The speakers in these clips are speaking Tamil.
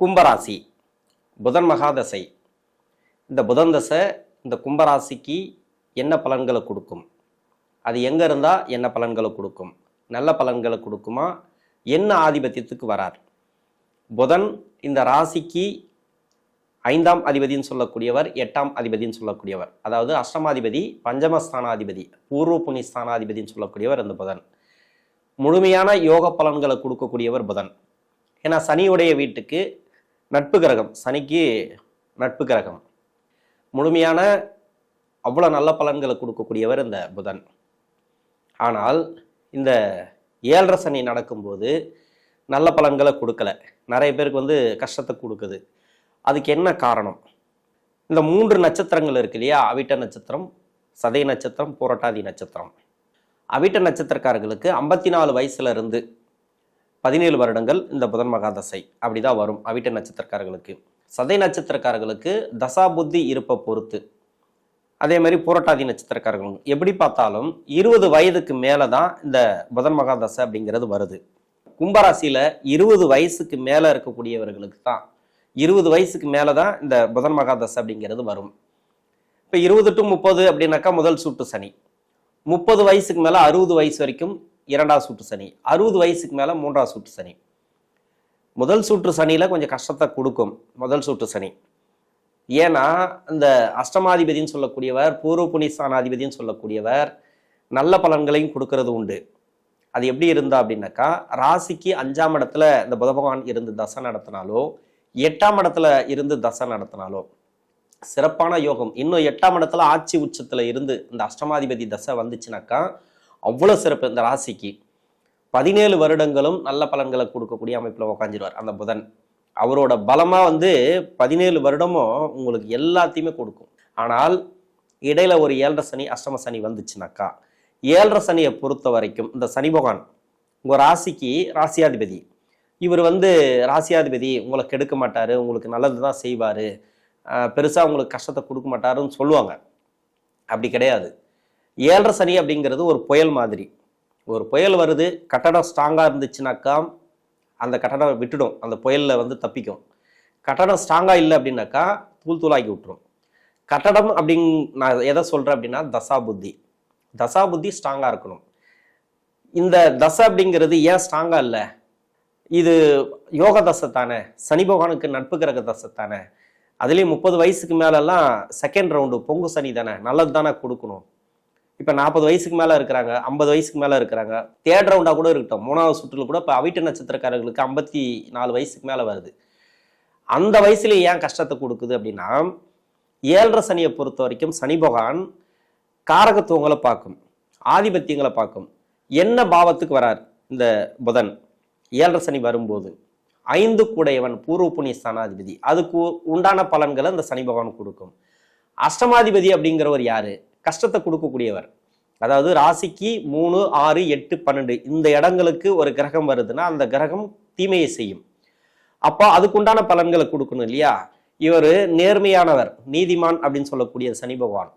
கும்பராசி புதன் மகாதசை. இந்த புதன் தசை இந்த கும்பராசிக்கு என்ன பலன்களை கொடுக்கும்? அது எங்கே இருந்தால் என்ன பலன்களை கொடுக்கும்? நல்ல பலன்களை கொடுக்குமா? என்ன ஆதிபத்தியத்துக்கு வரார்? புதன் இந்த ராசிக்கு ஐந்தாம் அதிபதின்னு சொல்லக்கூடியவர் எட்டாம் அதிபதின்னு சொல்லக்கூடியவர். அதாவது அஷ்டமாதிபதி பஞ்சமஸ்தானாதிபதி பூர்வ புனிஸ்தானாதிபதின்னு சொல்லக்கூடியவர் இந்த புதன். முழுமையான யோக பலன்களை கொடுக்கக்கூடியவர் புதன். ஏன்னா சனியுடைய வீட்டுக்கு நட்பு கிரகம். சனிக்கு நட்பு கிரகம். முழுமையான அவ்வளோ நல்ல பலன்களை கொடுக்கக்கூடியவர் இந்த புதன். ஆனால் இந்த ஏழரை சனி நடக்கும்போது நல்ல பலன்களை கொடுக்கல. நிறைய பேருக்கு வந்து கஷ்டத்தை கொடுக்குது. அதுக்கு என்ன காரணம்? இந்த மூன்று நட்சத்திரங்கள் இருக்கு இல்லையா? அவிட்ட நட்சத்திரம் சதய நட்சத்திரம் புரட்டாதி நட்சத்திரம். அவிட்ட நட்சத்திரக்காரர்களுக்கு ஐம்பத்தி நாலு வயசுல இருந்து பதினேழு வருடங்கள் இந்த புதன் மகாதசை. அப்படிதான் வரும். அவிட்ட நட்சத்திரக்காரர்களுக்கு. சதை நட்சத்திரக்காரர்களுக்கு தசா புத்தி இருப்பை பொறுத்து. அதே மாதிரி புரட்டாதி நட்சத்திரக்காரர்களும். எப்படி பார்த்தாலும் இருபது வயதுக்கு மேலே தான் இந்த புதன் மகாதசை அப்படிங்கிறது வருது. கும்பராசியில் இருபது வயசுக்கு மேலே இருக்கக்கூடியவர்களுக்கு தான் இருபது வயசுக்கு மேலே தான் இந்த புதன் மகாதசை அப்படிங்கிறது வரும். இப்போ இருபது டு முப்பது அப்படின்னாக்கா முதல் சூட்டு சனி. முப்பது வயசுக்கு மேலே அறுபது வயசு வரைக்கும் இரண்டாவது சுற்று சனி. அறுபது வயசுக்கு மேலே மூன்றாவது சுற்று சனி. முதல் சூற்று சனியில் கொஞ்சம் கஷ்டத்தை கொடுக்கும் முதல் சுற்று சனி. ஏன்னா இந்த அஷ்டமாதிபதின்னு சொல்லக்கூடியவர் பூர்வ புனிஸ்தானாதிபதினு சொல்லக்கூடியவர் நல்ல பலன்களையும் கொடுக்கறது உண்டு. அது எப்படி இருந்தா அப்படின்னாக்கா ராசிக்கு அஞ்சாம் இடத்துல இந்த புத பகவான் இருந்து தசை நடத்தினாலோ எட்டாம் இடத்துல இருந்து தசை நடத்தினாலோ சிறப்பான யோகம். இன்னும் எட்டாம் இடத்துல ஆட்சி உச்சத்தில் இருந்து இந்த அஷ்டமாதிபதி தசை வந்துச்சுனாக்கா அவ்வளோ சிறப்பு இந்த ராசிக்கு. பதினேழு வருடங்களும் நல்ல பலன்களை கொடுக்கக்கூடிய அமைப்பில் உக்காந்துருவார் அந்த புதன். அவரோட பலமாக வந்து பதினேழு வருடமும் உங்களுக்கு எல்லாத்தையுமே கொடுக்கும். ஆனால் இடையில ஒரு ஏழரை சனி அஷ்டம சனி வந்துச்சுனாக்கா ஏழரை சனியை பொறுத்த வரைக்கும் இந்த சனி பகவான் உங்கள் ராசிக்கு ராசியாதிபதி. இவர் வந்து ராசியாதிபதி உங்களை கெடுக்க மாட்டார் உங்களுக்கு நல்லது தான் செய்வார் பெருசாக உங்களுக்கு கஷ்டத்தை கொடுக்க மாட்டாருன்னு சொல்லுவாங்க. அப்படி கிடையாது. ஏழரை சனி அப்படிங்கிறது ஒரு புயல் மாதிரி. ஒரு புயல் வருது கட்டடம் ஸ்ட்ராங்காக இருந்துச்சுனாக்கா அந்த கட்டடம் விட்டுடும் அந்த புயலில் வந்து தப்பிக்கும். கட்டடம் ஸ்ட்ராங்காக இல்லை அப்படின்னாக்கா தூள் தூளாக்கி விட்டுரும். கட்டடம் அப்படிங் நான் எதை சொல்கிறேன் அப்படின்னா தசா புத்தி. தசா புத்தி ஸ்ட்ராங்காக இருக்கணும். இந்த தசை அப்படிங்கிறது ஏன் ஸ்ட்ராங்காக இல்லை? இது யோக தசை தானே. சனி பகவானுக்கு நட்பு கிரக தசை தானே. அதுலேயும் முப்பது வயசுக்கு மேலெல்லாம் செகண்ட் ரவுண்டு பொங்கு சனி தானே. நல்லது தானே கொடுக்கணும். இப்போ நாற்பது வயசுக்கு மேலே இருக்கிறாங்க ஐம்பது வயசுக்கு மேலே இருக்கிறாங்க. தேர்ட் ரவுண்டாக கூட இருக்கட்டும் மூணாவது சுற்றில் கூட இப்போ அவிட்ட நட்சத்திரக்காரர்களுக்கு ஐம்பத்தி நாலு வயசுக்கு மேலே வருது. அந்த வயசுல ஏன் கஷ்டத்தை கொடுக்குது அப்படின்னா ஏழரை சனியை பொறுத்த வரைக்கும் சனி பகவான் காரகத்துவங்களை பார்க்கும் ஆதிபத்தியங்களை பார்க்கும். என்ன பாவத்துக்கு வரார்? இந்த புதன். ஏழரை சனி வரும்போது ஐந்து கூடையவன் பூர்வ புண்ணிய ஸ்தானாதிபதி. அதுக்கு உண்டான பலன்களை இந்த சனி பகவான் கொடுக்கும். அஷ்டமாதிபதி அப்படிங்கிறவர் யாரு? கஷ்டத்தை கொடுக்கக்கூடியவர். அதாவது ராசிக்கு மூணு ஆறு எட்டு பன்னெண்டு இந்த இடங்களுக்கு ஒரு கிரகம் வருதுன்னா அந்த கிரகம் தீமையை செய்யும். அப்போ அதுக்குண்டான பலன்களை கொடுக்கணும் இல்லையா? இவர் நேர்மையானவர் நீதிமான் அப்படின்னு சொல்லக்கூடிய சனி பகவான்.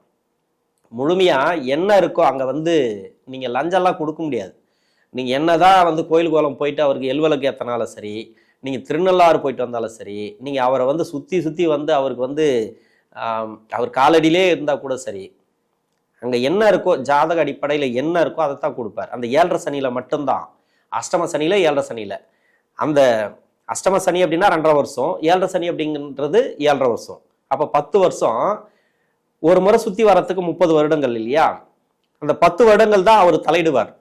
முழுமையாக என்ன இருக்கோ அங்கே வந்து நீங்கள் லஞ்சம்லாம் கொடுக்க முடியாது. நீங்கள் என்ன தான் வந்து கோயில் கோலம் போயிட்டு அவருக்கு எல்வலுக்கு ஏற்றினாலும் சரி நீங்கள் திருநள்ளாறு போயிட்டு வந்தாலும் சரி நீங்கள் அவரை வந்து சுற்றி சுற்றி வந்து அவருக்கு வந்து அவர் காலடியிலே இருந்தால் கூட சரி அங்கே என்ன இருக்கோ ஜாதக அடிப்படையில் என்ன இருக்கோ அதை தான் கொடுப்பார். அந்த ஏழரை சனியில் மட்டும்தான். அஷ்டம சனியில் ஏழரை சனியில். அந்த அஷ்டம சனி அப்படின்னா ரெண்டரை வருஷம் ஏழரை சனி அப்படிங்கிறது ஏழரை வருஷம். அப்போ பத்து வருஷம் ஒரு முறை சுற்றி வரத்துக்கு முப்பது வருடங்கள் இல்லையா? அந்த பத்து வருடங்கள் தான் அவர் தலையிடுவார்.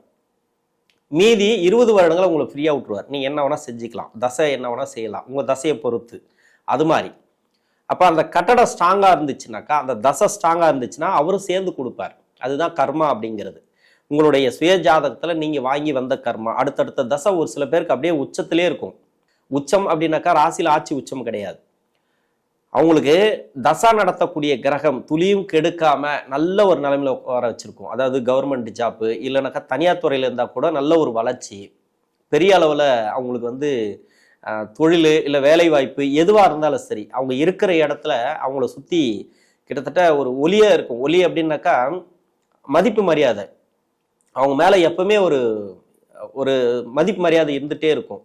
மீதி இருபது வருடங்களை உங்களுக்கு ஃப்ரீயாக விட்டுருவார். நீ என்ன வேணால் செஞ்சுக்கலாம். தசை என்ன வேணால் செய்யலாம். உங்கள் தசையை பொறுத்து. அது மாதிரி. அப்போ அந்த கட்டடம் ஸ்ட்ராங்காக இருந்துச்சுனாக்கா அந்த தசை ஸ்ட்ராங்காக இருந்துச்சுன்னா அவரும் சேர்ந்து கொடுப்பார். அதுதான் கர்மா அப்படிங்கிறது. உங்களுடைய சுய ஜாதகத்தில் நீங்கள் வாங்கி வந்த கர்மா. அடுத்தடுத்த தசை ஒரு சில பேருக்கு அப்படியே உச்சத்திலே இருக்கும். உச்சம் அப்படின்னாக்கா ராசியில் ஆட்சி உச்சம் கிடையாது. அவங்களுக்கு தசா நடத்தக்கூடிய கிரகம் துளியும் கெடுக்காம நல்ல ஒரு நிலைமையில வர வச்சிருக்கும். அதாவது கவர்மெண்ட் ஜாப்பு இல்லைனாக்கா தனியார் துறையில் இருந்தால் கூட நல்ல ஒரு வளர்ச்சி. பெரிய அளவில் அவங்களுக்கு வந்து தொழில் இல்லை வேலை வாய்ப்பு எதுவாக இருந்தாலும் சரி அவங்க இருக்கிற இடத்துல அவங்கள சுற்றி கிட்டத்தட்ட ஒரு ஒலியாக இருக்கும். ஒலி அப்படின்னாக்கா மதிப்பு மரியாதை. அவங்க மேலே எப்பவுமே ஒரு ஒரு மதிப்பு மரியாதை இருந்துகிட்டே இருக்கும்.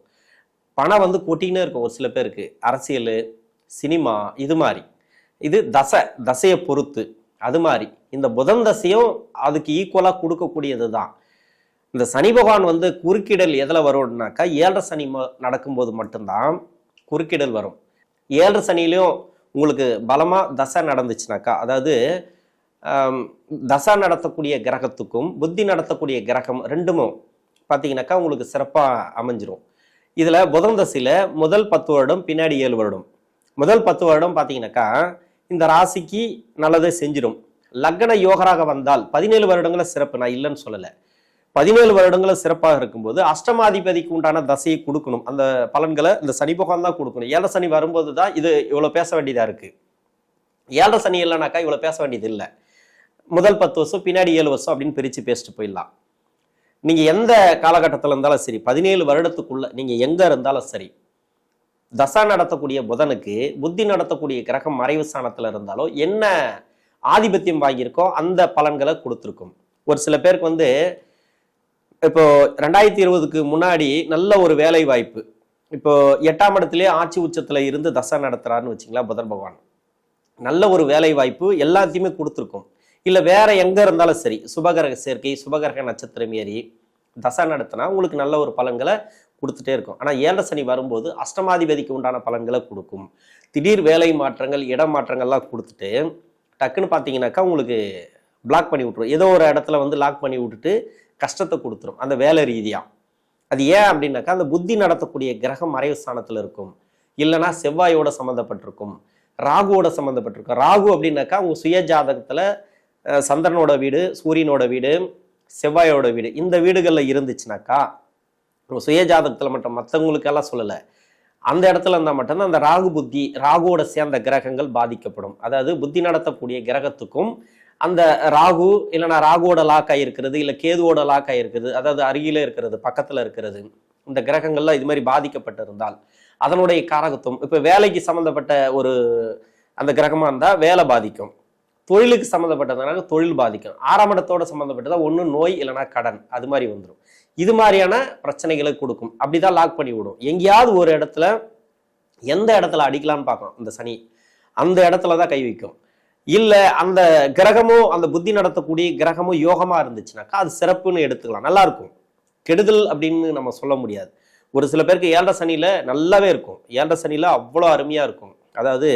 பணம் வந்து கொட்டிக்கினே இருக்கும் ஒரு சில பேருக்கு. அரசியல் சினிமா இது மாதிரி. இது தசை தசையை பொறுத்து. அது மாதிரி. இந்த புதன் தசையும் அதுக்கு ஈக்குவலாக கொடுக்கக்கூடியது தான் இந்த சனி பகவான் வந்து குறுக்கிடல் எதில் வரும்னாக்கா ஏழரை சனி நடக்கும்போது மட்டும்தான் குறுக்கிடல் வரும். ஏழரை சனிலையும் உங்களுக்கு பலமாக தசை நடந்துச்சுனாக்கா அதாவது தசா நடத்தக்கூடிய கிரகத்துக்கும் புத்தி நடத்தக்கூடிய கிரகம் ரெண்டுமும் பார்த்தீங்கன்னாக்கா உங்களுக்கு சிறப்பாக அமைஞ்சிரும். இதில் புதன் தசையில் முதல் பத்து வருடம் பின்னாடி ஏழு வருடம். முதல் பத்து வருடம் பார்த்தீங்கன்னாக்கா இந்த ராசிக்கு நல்லதை செஞ்சிடும் லக்ன யோகராக வந்தால் பதினேழு வருடங்களை சிறப்பு. நான் இல்லைன்னு சொல்லலை. பதினேழு வருடங்கள சிறப்பாக இருக்கும்போது அஷ்டமாதிபதிக்கு உண்டான தசையை கொடுக்கணும். அந்த பலன்களை இந்த சனி பகவான் தான் கொடுக்கணும். ஏழரை சனி வரும்போது தான் இது இவ்வளோ பேச வேண்டியதாக இருக்குது ஏழரை சனி இல்லைனாக்கா இவ்வளோ பேச வேண்டியது இல்லை. முதல் பத்து வருஷம் பின்னாடி ஏழு வருஷம் அப்படின்னு பிரித்து பேசிட்டு போயிடலாம். நீங்கள் எந்த காலகட்டத்தில் இருந்தாலும் சரி பதினேழு வருடத்துக்குள்ள நீங்கள் எங்கே இருந்தாலும் சரி தசா நடத்தக்கூடிய புதனுக்கு புத்தி நடத்தக்கூடிய கிரகம் மறைவு ஸ்தானத்தில் இருந்தாலும் என்ன ஆதிபத்தியம் வாங்கியிருக்கோ அந்த பலன்களை கொடுத்துருக்கும். ஒரு சில பேருக்கு வந்து இப்போ ரெண்டாயிரத்தி இருபதுக்கு முன்னாடி நல்ல ஒரு வேலை வாய்ப்பு இப்போ எட்டாம் இடத்திலே ஆட்சி உச்சத்தில் இருந்து தசை நடத்துறாருன்னு வச்சிங்களா புதன் பகவான். நல்ல ஒரு வேலை வாய்ப்பு எல்லாத்தையுமே கொடுத்துருக்கும். இல்லை வேற எங்கே இருந்தாலும் சரி சுபகிரக சேர்க்கை சுபகிரக நட்சத்திரம் ஏறி தசை நடத்தினா உங்களுக்கு நல்ல ஒரு பலன்களை கொடுத்துட்டே இருக்கும். ஆனால் ஏழரை சனி வரும்போது அஷ்டமாதிபதிக்கு உண்டான பலன்களை கொடுக்கும். திடீர் வேலை மாற்றங்கள் இடம் மாற்றங்கள்லாம் கொடுத்துட்டு டக்குன்னு பார்த்தீங்கன்னாக்கா உங்களுக்கு பிளாக் பண்ணி விட்ருவோம் ஏதோ ஒரு இடத்துல வந்து லாக் பண்ணி விட்டுட்டு கஷ்டத்தை கொடுத்துரும். அந்த வேலை ரீதியாக அது ஏன் அப்படின்னாக்கா அந்த புத்தி நடத்தக்கூடிய கிரகம் மறைவு ஸ்தானத்தில் இருக்கும். இல்லைன்னா செவ்வாயோட சம்மந்தப்பட்டிருக்கும் ராகுவோட சம்மந்தப்பட்டிருக்கும் ராகு அப்படின்னாக்கா உங்கள் சுய ஜாதகத்தில் சந்திரனோட வீடு சூரியனோட வீடு செவ்வாயோட வீடு. இந்த வீடுகளில் இருந்துச்சுனாக்கா உங்கள் சுய ஜாதகத்தில் மட்டும் மற்றவங்களுக்கெல்லாம் சொல்லலை. அந்த இடத்துல இருந்தால் மட்டும்தான் அந்த ராகு புத்தி ராகுவோட சேர்ந்த கிரகங்கள் பாதிக்கப்படும். அதாவது புத்தி நடத்தக்கூடிய கிரகத்துக்கும் அந்த ராகு இல்லைன்னா ராகுவோட லாக் ஆகிருக்கிறது இல்லை கேதுவோட லாக் ஆகிருக்கிறது அதாவது அருகில இருக்கிறது பக்கத்தில் இருக்கிறது இந்த கிரகங்கள்லாம் இது மாதிரி பாதிக்கப்பட்டிருந்தால் அதனுடைய காரகத்துவம் இப்போ வேலைக்கு சம்மந்தப்பட்ட ஒரு அந்த கிரகமாக இருந்தால் வேலை பாதிக்கும். தொழிலுக்கு சம்மந்தப்பட்டதுனால தொழில் பாதிக்கும். ஆறாம் இடத்தோட ஒன்று நோய் இல்லைன்னா கடன் அது மாதிரி வந்துடும் இது மாதிரியான பிரச்சனைகளை கொடுக்கும். அப்படிதான் லாக் பண்ணி விடும். எங்கேயாவது ஒரு இடத்துல எந்த இடத்துல அடிக்கலாம்னு பார்க்கும் இந்த சனி. அந்த இடத்துல தான் கை வைக்கும். இல்லை அந்த கிரகமும் அந்த புத்தி நடத்தக்கூடிய கிரகமும் யோகமாக இருந்துச்சுனாக்கா அது சிறப்புன்னு எடுத்துக்கலாம். நல்லா இருக்கும். கெடுதல் அப்படின்னு நம்ம சொல்ல முடியாது. ஒரு சில பேருக்கு ஏழரை சனியில் நல்லாவே இருக்கும். ஏழரை சனியில் அவ்வளோ அருமையாக இருக்கும். அதாவது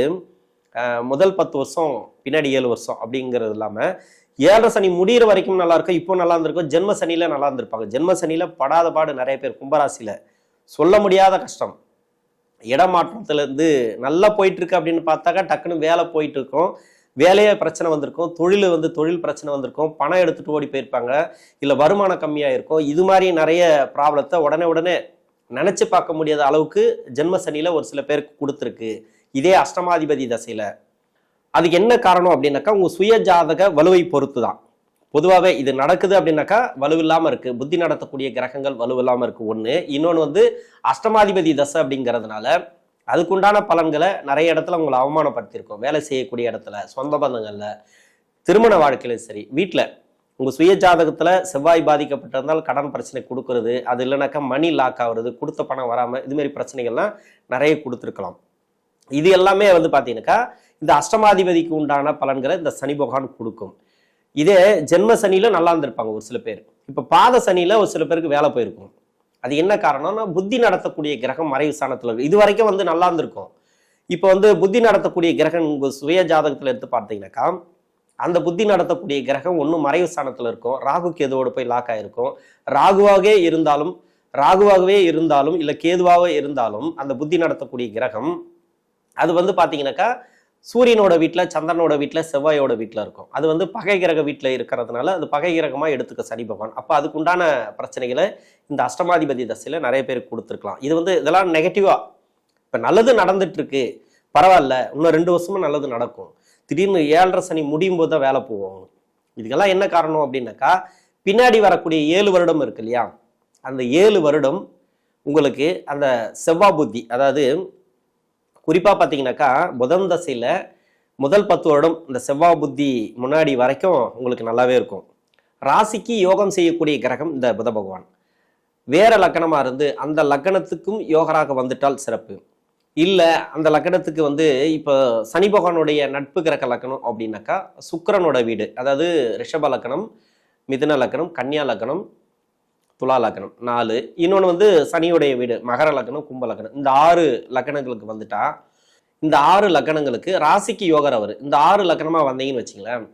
முதல் பத்து வருஷம் பின்னாடி ஏழு வருஷம் அப்படிங்கிறது இல்லாமல் ஏழரை சனி முடியிற வரைக்கும் நல்லா இருக்கும். இப்போ நல்லா இருந்திருக்கும். ஜென்ம சனியில் நல்லா இருந்திருப்பாங்க. ஜென்ம சனியில் படாத பாடு நிறைய பேர் கும்பராசியில். சொல்ல முடியாத கஷ்டம். இடமாற்றத்துலேருந்து நல்லா போயிட்டுருக்கு அப்படின்னு பார்த்தாக்கா டக்குன்னு வேலை போயிட்டுருக்கும் வேலையே பிரச்சனை வந்திருக்கும் தொழில் வந்து தொழில் பிரச்சனை வந்திருக்கும் பணம் எடுத்துட்டு ஓடி போயிருப்பாங்க இல்லை வருமானம் கம்மியாக இருக்கும் இது மாதிரி நிறைய ப்ராப்ளத்தை உடனே உடனே நினச்சி பார்க்க முடியாத அளவுக்கு ஜென்ம சனியில் ஒரு சில பேருக்கு கொடுத்துருக்கு. இதே அஷ்டமாதிபதி தசையில். அதுக்கு என்ன காரணம் அப்படின்னாக்கா உங்கள் சுய ஜாதக வலுவை பொறுத்து தான் பொதுவாகவே இது நடக்குது அப்படின்னாக்கா வலுவில்லாமல் இருக்குது புத்தி நடத்தக்கூடிய கிரகங்கள் வலுவில்லாமல் இருக்குது ஒன்று இன்னொன்று வந்து அஷ்டமாதிபதி தசை அப்படிங்கிறதுனால அதுக்குண்டான பலன்களை நிறைய இடத்துல உங்களை அவமானப்படுத்தியிருக்கோம். வேலை செய்யக்கூடிய இடத்துல சொந்த பந்தங்களில் திருமண வாழ்க்கையிலும் சரி வீட்டில் உங்கள் சுய ஜாதகத்தில் செவ்வாய் பாதிக்கப்பட்டிருந்தால் கடன் பிரச்சனை கொடுக்கறது அது இல்லைனாக்கா மணி லாக் ஆகுறது கொடுத்த பணம் வராமல் இது மாதிரி பிரச்சனைகள்லாம் நிறைய கொடுத்துருக்கலாம். இது எல்லாமே வந்து பார்த்தீங்கன்னாக்கா இந்த அஷ்டமாதிபதிக்கு உண்டான பலன்களை இந்த சனி பகவான் கொடுக்கும். இதே ஜென்ம சனியில் நல்லா இருந்திருப்பாங்க ஒரு சில பேர். இப்போ பாத சனியில் ஒரு சில பேருக்கு வேலை போயிருக்கும். அது என்ன காரணம்னா புத்தி நடத்தக்கூடிய கிரகம் மறைவு ஸ்தானத்தில் இருக்கு. இது வரைக்கும் வந்து நல்லா இருந்திருக்கும். இப்போ வந்து புத்தி நடத்தக்கூடிய கிரகம் உங்க சுய ஜாதகத்தில் எடுத்து பார்த்தீங்கன்னாக்கா அந்த புத்தி நடத்தக்கூடிய கிரகம் ஒன்றும் மறைவு ஸ்தானத்தில் இருக்கும். ராகு கேதுவோடு போய் லாக் ஆகிருக்கும் ராகுவாகவே இருந்தாலும் ராகுவாகவே இருந்தாலும் இல்லை கேதுவாகவே இருந்தாலும் அந்த புத்தி நடத்தக்கூடிய கிரகம் அது வந்து பார்த்தீங்கன்னாக்கா சூரியனோட வீட்டில் சந்திரனோட வீட்டில் செவ்வாயோட வீட்டில் இருக்கும். அது வந்து பகை கிரக வீட்டில் இருக்கிறதுனால அது பகை கிரகமாக எடுத்துக்க சனி பகவான். அப்போ அதுக்குண்டான பிரச்சனைகளை இந்த அஷ்டமாதிபதி தசையில் நிறைய பேருக்கு கொடுத்துருக்கலாம். இது வந்து இதெல்லாம் நெகட்டிவாக இப்போ நல்லது நடந்துட்டுருக்கு. பரவாயில்ல. இன்னும் ரெண்டு வருஷமும் நல்லது நடக்கும். திடீர்னு ஏழரை சனி முடியும் போது தான் வேலை போவோம் இதுக்கெல்லாம் என்ன காரணம் அப்படின்னாக்கா பின்னாடி வரக்கூடிய ஏழு வருடம் இருக்கு இல்லையா? அந்த ஏழு வருடம் உங்களுக்கு அந்த செவ்வாய் புத்தி அதாவது குறிப்பாக பார்த்தீங்கன்னாக்கா புதன் தசையில் முதல் பத்து வருடம் இந்த செவ்வாய் புத்தி முன்னாடி வரைக்கும் உங்களுக்கு நல்லாவே இருக்கும். ராசிக்கு யோகம் செய்யக்கூடிய கிரகம் இந்த புத பகவான். வேற லக்கணமாக இருந்து அந்த லக்கணத்துக்கும் யோகராக வந்துட்டால் சிறப்பு. இல்லை அந்த லக்கணத்துக்கு வந்து இப்போ சனி பகவானுடைய நட்பு கிரக லக்கணம் அப்படின்னாக்கா சுக்கரனோட வீடு அதாவது ரிஷப லக்கணம் மிதுன லக்கணம் கன்னியா லக்கணம் துலா லக்கணம் நாலு. இன்னொன்று வந்து சனியுடைய வீடு மகர லக்கணம் கும்ப லக்னம். இந்த ஆறு லக்கணங்களுக்கு வந்துட்டா இந்த ஆறு லக்கணங்களுக்கு ராசிக்கு யோகர் அவர். இந்த ஆறு லக்கணமாக வந்தீங்கன்னு வச்சிங்களேன்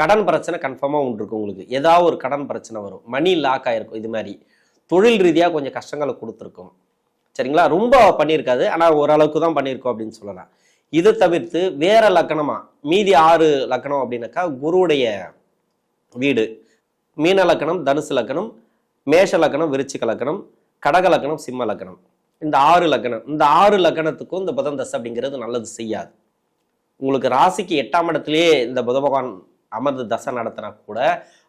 கடன் பிரச்சனை கன்ஃபார்மாக உண்டு இருக்கும் உங்களுக்கு. ஏதாவது ஒரு கடன் பிரச்சனை வரும். மணி லாக் ஆயிருக்கும் இது மாதிரி. தொழில் ரீதியாக கொஞ்சம் கஷ்டங்களை கொடுத்துருக்கும். சரிங்களா? ரொம்ப பண்ணியிருக்காது. ஆனால் ஓரளவுக்கு தான் பண்ணியிருக்கோம் அப்படின்னு சொல்லலாம். இதை தவிர்த்து வேற லக்கணமாக மீதி ஆறு லக்கணம் அப்படின்னாக்கா குருவுடைய வீடு. மீன லக்கணம் தனுசு லக்கணம் மேஷ லக்கணம் விருச்சிக லக்கணம் கடக லக்கணம் சிம்ம லக்கணம் இந்த ஆறு லக்கணம் இந்த ஆறு லக்கணத்துக்கும் இந்த புதன் தசை அப்படிங்கிறது நல்லது செய்யாது. உங்களுக்கு ராசிக்கு எட்டாம் இடத்துலயே இந்த புத பகவான் அமர்ந்து தசை நடத்தினா கூட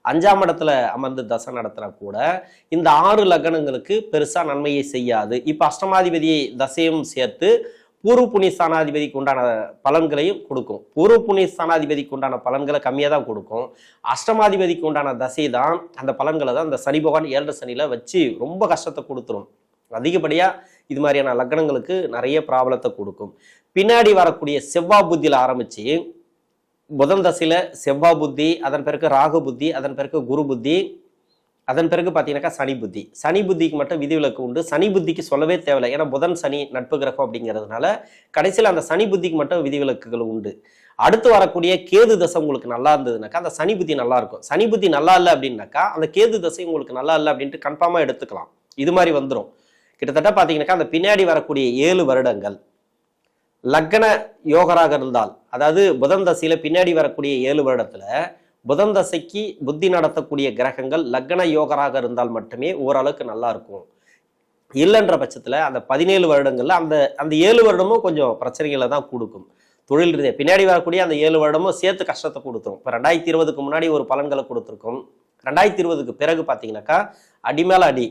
அஞ்சாம் இடத்துல அமர்ந்து தசை நடத்தினா கூட இந்த ஆறு லக்னங்களுக்கு பெருசா நன்மையை செய்யாது. இப்ப அஷ்டமாதிபதி தசையும் சேர்த்து பூர்வ புண்ணிய ஸ்தானாதிபதிக்கு உண்டான பலன்களையும் கொடுக்கும். பூர்வ புண்ணிய ஸ்தானாதிபதிக்கு உண்டான பலன்களை கம்மியாக தான் கொடுக்கும். அஷ்டமாதிபதிக்கு உண்டான தசை தான் அந்த பலன்களை தான் அந்த சனி பகவான் ஏழரை சனியில் வச்சு ரொம்ப கஷ்டத்தை கொடுத்துரும். அதிகப்படியாக இது மாதிரியான லக்னங்களுக்கு நிறைய பிராபலத்தை கொடுக்கும். பின்னாடி வரக்கூடிய செவ்வாய் புத்தியில் ஆரம்பித்து புதன் தசையில் செவ்வாய் புத்தி அதன் பிறகு ராகு புத்தி அதன் பிறகு குரு புத்தி அதன் பிறகு பார்த்தீங்கன்னாக்கா சனி புத்தி. சனி புத்திக்கு மட்டும் விதிவிலக்கு உண்டு. சனி புத்திக்கு சொல்லவே தேவையில்லை. ஏன்னா புதன் சனி நட்பு கிரகம் அப்படிங்கிறதுனால கடைசியில் அந்த சனி புத்திக்கு மட்டும் விதிவிலக்குகள் உண்டு. அடுத்து வரக்கூடிய கேது தசை உங்களுக்கு நல்லா இருந்ததுனாக்கா அந்த சனி புத்தி நல்லா இருக்கும். சனி புத்தி நல்லா இல்லை அப்படின்னாக்கா அந்த கேது தசை உங்களுக்கு நல்லா இல்லை அப்படின்ட்டு கன்ஃபார்மாக எடுத்துக்கலாம். இது மாதிரி வந்துடும் கிட்டத்தட்ட பார்த்தீங்கன்னாக்கா அந்த பின்னாடி வரக்கூடிய ஏழு வருடங்கள். லக்ன யோகராக இருந்தால் அதாவது புதன் தசையில் பின்னாடி வரக்கூடிய ஏழு வருடத்தில் புதன் தசைக்கு புத்தி நடத்தக்கூடிய கிரகங்கள் லக்ன யோகராக இருந்தால் மட்டுமே ஓரளவுக்கு நல்லா இருக்கும். இல்லைன்ற பட்சத்தில் அந்த பதினேழு வருடங்களில் அந்த அந்த ஏழு வருடமும் கொஞ்சம் பிரச்சனைகளை தான் கொடுக்கும். தொழில் ரீதியாக பின்னாடி வரக்கூடிய அந்த ஏழு வருடமும் சேர்த்து கஷ்டத்தை கொடுத்துரும். இப்போ ரெண்டாயிரத்தி இருபதுக்கு முன்னாடி ஒரு பலன்களை கொடுத்துருக்கும். ரெண்டாயிரத்தி இருபதுக்கு பிறகு பார்த்தீங்கன்னாக்கா அடி மேலே அடி.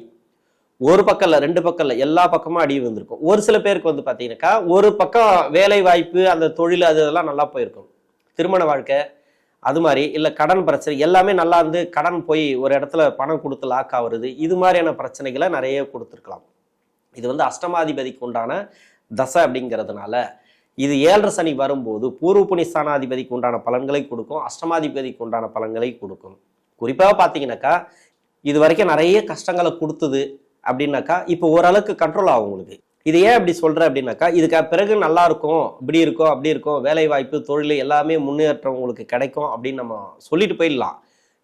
ஒரு பக்கம் இல்லை ரெண்டு பக்கம் இல்லை எல்லா பக்கமும் அடி வந்திருக்கும் ஒரு சில பேருக்கு வந்து பார்த்தீங்கன்னாக்கா ஒரு பக்கம் வேலை வாய்ப்பு அந்த தொழில் அது இதெல்லாம் நல்லா போயிருக்கும். திருமண வாழ்க்கை அது மாதிரி இல்லை கடன் பிரச்சனை எல்லாமே நல்லா இருந்து கடன் போய் ஒரு இடத்துல பணம் கொடுத்து லாக் ஆகுறது இது மாதிரியான பிரச்சனைகளை நிறைய கொடுத்துருக்கலாம். இது வந்து அஷ்டமாதிபதிக்கு உண்டான தசை அப்படிங்கிறதுனால இது ஏழரை சனி வரும்போது பூர்வ புனிஸ்தானாதிபதிக்கு உண்டான பலன்களை கொடுக்கும் அஷ்டமாதிபதிக்கு உண்டான பலன்களை கொடுக்கும். குறிப்பாக பார்த்தீங்கன்னாக்கா இது வரைக்கும் நிறைய கஷ்டங்களை கொடுத்தது அப்படின்னாக்கா இப்போ ஓரளவுக்கு கண்ட்ரோல் ஆகும் உங்களுக்கு. இது ஏன் அப்படி சொல்கிறேன் அப்படின்னாக்கா இதுக்கு பிறகு நல்லா இருக்கும் இப்படி இருக்கும் அப்படி இருக்கும் வேலை வாய்ப்பு தொழில் எல்லாமே முன்னேற்றம் உங்களுக்கு கிடைக்கும் அப்படின்னு நம்ம சொல்லிட்டு போயிடலாம்.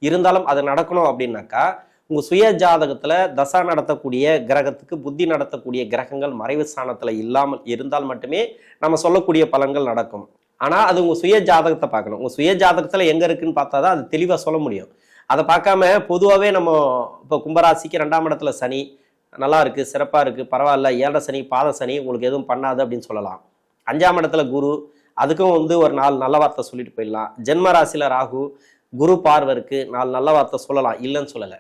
இருந்தாலும் அது நடக்கணும் அப்படின்னாக்கா உங்கள் சுய ஜாதகத்தில் தசா நடத்தக்கூடிய கிரகத்துக்கு புத்தி நடத்தக்கூடிய கிரகங்கள் மறைவு ஸ்தானத்தில் இல்லாமல் இருந்தால் மட்டுமே நம்ம சொல்லக்கூடிய பலன்கள் நடக்கும். ஆனால் அது உங்கள் சுய ஜாதகத்தை பார்க்கணும். உங்கள் சுய ஜாதகத்தில் எங்கே இருக்குன்னு பார்த்தா தான் அது தெளிவாக சொல்ல முடியும். அதை பார்க்காம பொதுவாகவே நம்ம இப்போ கும்பராசிக்கு ரெண்டாம் இடத்துல சனி நல்லா இருக்குது சிறப்பாக இருக்குது பரவாயில்ல ஏழரை சனி பாத சனி உங்களுக்கு எதுவும் பண்ணாது அப்படின்னு சொல்லலாம். அஞ்சாம் இடத்துல குரு அதுக்கும் வந்து ஒரு நாலு நல்ல வார்த்தை சொல்லிட்டு போயிடலாம். ஜென்ம ராசியில் ராகு குரு பார்வருக்கு நாலு நல்ல வார்த்தை சொல்லலாம் இல்லைன்னு சொல்லலை.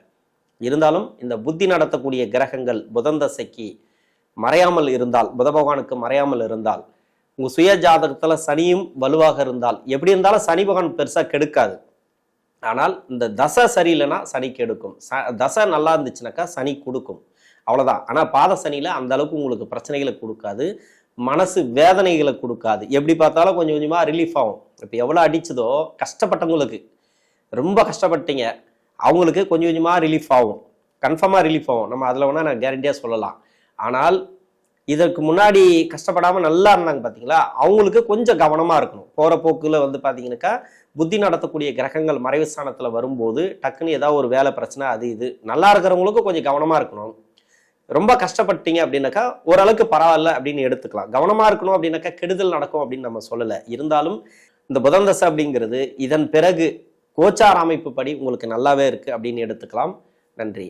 இருந்தாலும் இந்த புத்தி நடத்தக்கூடிய கிரகங்கள் புதன் தசைக்கு மறையாமல் இருந்தால் புத பகவானுக்கு மறையாமல் இருந்தால் உங்கள் சுய ஜாதகத்தில் சனியும் வலுவாக இருந்தால் எப்படி இருந்தாலும் சனி பகவான் பெருசாக கெடுக்காது. ஆனால் இந்த தசை சரியில்லைன்னா சனி கெடுக்கும். ச தசை நல்லா இருந்துச்சுனாக்கா சனி கொடுக்கும். அவ்வளோதான் ஆனால் பாத சனியில் அந்த அளவுக்கு உங்களுக்கு பிரச்சனைகளை கொடுக்காது. மனசு வேதனைகளை கொடுக்காது. எப்படி பார்த்தாலும் கொஞ்சம் கொஞ்சமாக ரிலீஃப் ஆகும். இப்போ எவ்வளோ அடிச்சதோ கஷ்டப்பட்டவங்களுக்கு ரொம்ப கஷ்டப்பட்டீங்க அவங்களுக்கு கொஞ்சம் கொஞ்சமாக ரிலீஃப் ஆகும். கன்ஃபார்மாக ரிலீஃப் ஆகும். நம்ம அதில் வேணால் நான் கேரண்டியாக சொல்லலாம். ஆனால் இதற்கு முன்னாடி கஷ்டப்படாமல் நல்லா இருந்தாங்க பார்த்தீங்களா அவங்களுக்கு கொஞ்சம் கவனமாக இருக்கணும். போகிற போக்கில் வந்து பார்த்தீங்கன்னாக்கா புத்தி நடத்தக்கூடிய கிரகங்கள் மறைவு ஸ்தானத்தில் வரும்போது டக்குன்னு ஏதாவது ஒரு வேலை பிரச்சனை அது இது. நல்லா இருக்கிறவங்களுக்கும் கொஞ்சம் கவனமாக இருக்கணும். ரொம்ப கஷ்டப்பட்டீங்க அப்படின்னாக்கா ஓரளவுக்கு பரவாயில்ல அப்படின்னு எடுத்துக்கலாம். கவனமாக இருக்கணும் அப்படின்னாக்கா கெடுதல் நடக்கும் அப்படின்னு நம்ம சொல்லலை. இருந்தாலும் இந்த புதன் தசை அப்படிங்கிறது இதன் பிறகு கோச்சார அமைப்பு படி உங்களுக்கு நல்லாவே இருக்கு அப்படின்னு எடுத்துக்கலாம். நன்றி.